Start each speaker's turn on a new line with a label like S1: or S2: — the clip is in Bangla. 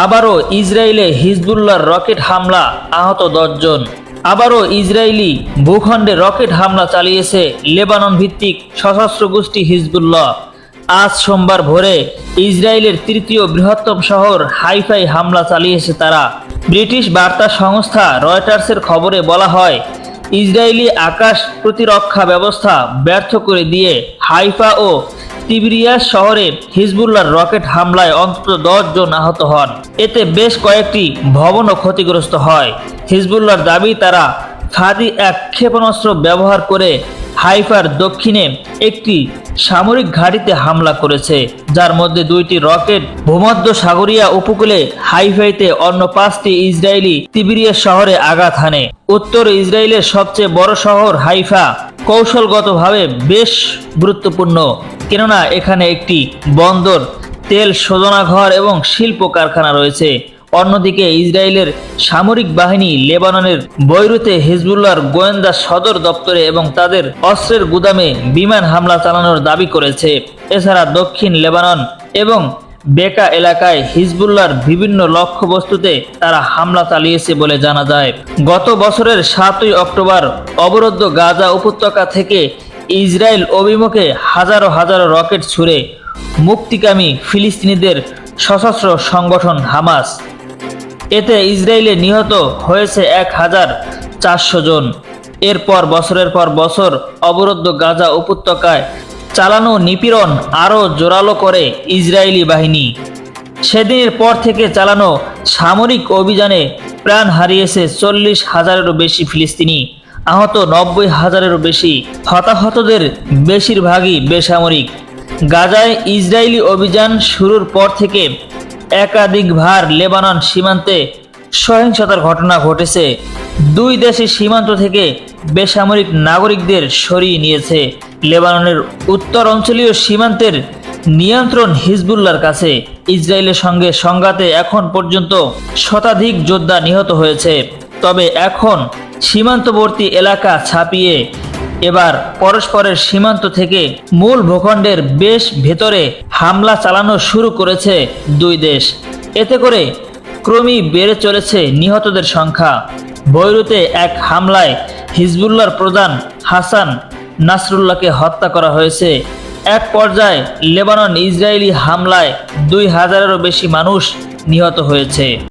S1: আবারও ইসরায়েলে হিজবুল্লাহর রকেট হামলা, আহত দশজন। আবারও ইসরায়েলি ভূখণ্ডে রকেট হামলা চালিয়েছে লেবানন ভিত্তিক সশস্ত্র গোষ্ঠী হিজবুল্লাহ। আজ সোমবার ভোরে ইসরায়েলের তৃতীয় বৃহত্তম শহর হাইফাই হামলা চালিয়েছে তারা। ব্রিটিশ বার্তা সংস্থা রয়টার্সের খবরে বলা হয়, ইসরায়েলি আকাশ প্রতিরক্ষা ব্যবস্থা ব্যর্থ করে দিয়ে হাইফা ও তিবিরিয়াস শহরে হিজবুল্লাহর রকেট হামলায় অন্তত দশ জন আহত হন। এতে বেশ কয়েকটি ভবনও ক্ষতিগ্রস্ত হয়। হিজবুল্লাহর দাবি, তারা ফাদি এক ক্ষেপণাস্ত্র ব্যবহার করে হাইফার দক্ষিণে একটি সামরিক ঘাঁটিতে হামলা করেছে, যার মধ্যে দুইটি রকেট ভূমধ্য সাগরিয়া উপকূলে হাইফাইতে অন্য পাঁচটি ইসরায়েলি তিবিরিয়া শহরে আঘাত হানে। উত্তর ইসরায়েলের সবচেয়ে বড় শহর হাইফা কৌশলগতভাবে বেশ গুরুত্বপূর্ণ। কেননা এখানে একটি বন্দর, তেল শোধনাঘর এবং শিল্প কারখানা রয়েছে। অন্যদিকে ইসরায়েলের সামরিক বাহিনী লেবাননের বৈরুতে হিজবুল্লাহর গোয়েন্দা সদর দপ্তরে এবং তাদের অস্ত্রের গুদামে বিমান হামলা চালানোর দাবি করেছে। এছাড়া দক্ষিণ লেবানন এবং বেকা এলাকায় হিজবুল্লাহর বিভিন্ন লক্ষ্যবস্তুতে তারা হামলা চালিয়েছে বলে জানা যায়। গত বছরের সাতই অক্টোবর অবরুদ্ধ গাজা উপত্যকা থেকে ইসরায়েল অভিমুখে হাজারো হাজারো রকেট ছুড়ে মুক্তিকামী ফিলিস্তিনিদের সশস্ত্র সংগঠন হামাস। এতে ইসরায়েলে নিহত হয়েছে এক হাজার চারশো জন। এরপর বছরের পর বছর অবরুদ্ধ গাজা উপত্যকায় চালানো নিপীড়ন আরও জোরালো করে ইসরায়েলি বাহিনী। সেদিনের পর থেকে চালানো সামরিক অভিযানে প্রাণ হারিয়েছে চল্লিশ হাজারেরও বেশি ফিলিস্তিনি। আহত নব্বই হাজারেরও বেশি হতাহতদের বেশিরভাগই বেসামরিক। গাজায় ইসরায়েলি অভিযান শুরুর পর থেকে একাধিকবার লেবানন সীমান্তে সহিংসতার ঘটনা ঘটেছে। দুই দেশের সীমান্ত থেকে বেসামরিক নাগরিকদের সরিয়ে নিয়েছে। লেবাননের উত্তর অঞ্চলীয় সীমান্তের নিয়ন্ত্রণ হিজবুল্লার কাছে। ইসরায়েলের সঙ্গে সংঘাতে এখন পর্যন্ত শতাধিক যোদ্ধা নিহত হয়েছে। তবে এখন সীমান্তবর্তী এলাকা ছাপিয়ে এবার পরস্পরের সীমান্ত থেকে মূল ভূখণ্ডের বেশ ভেতরে হামলা চালানো শুরু করেছে দুই দেশ। এতে করে ক্রমেই বেড়ে চলেছে নিহতদের সংখ্যা। বৈরুতে এক হামলায় হিজবুল্লাহর প্রধান হাসান নাসরুল্লাহকে হত্যা করা হয়েছে। এক পর্যায়ে লেবানন ইসরায়েলি হামলায় দুই হাজারেরও বেশি মানুষ নিহত হয়েছে।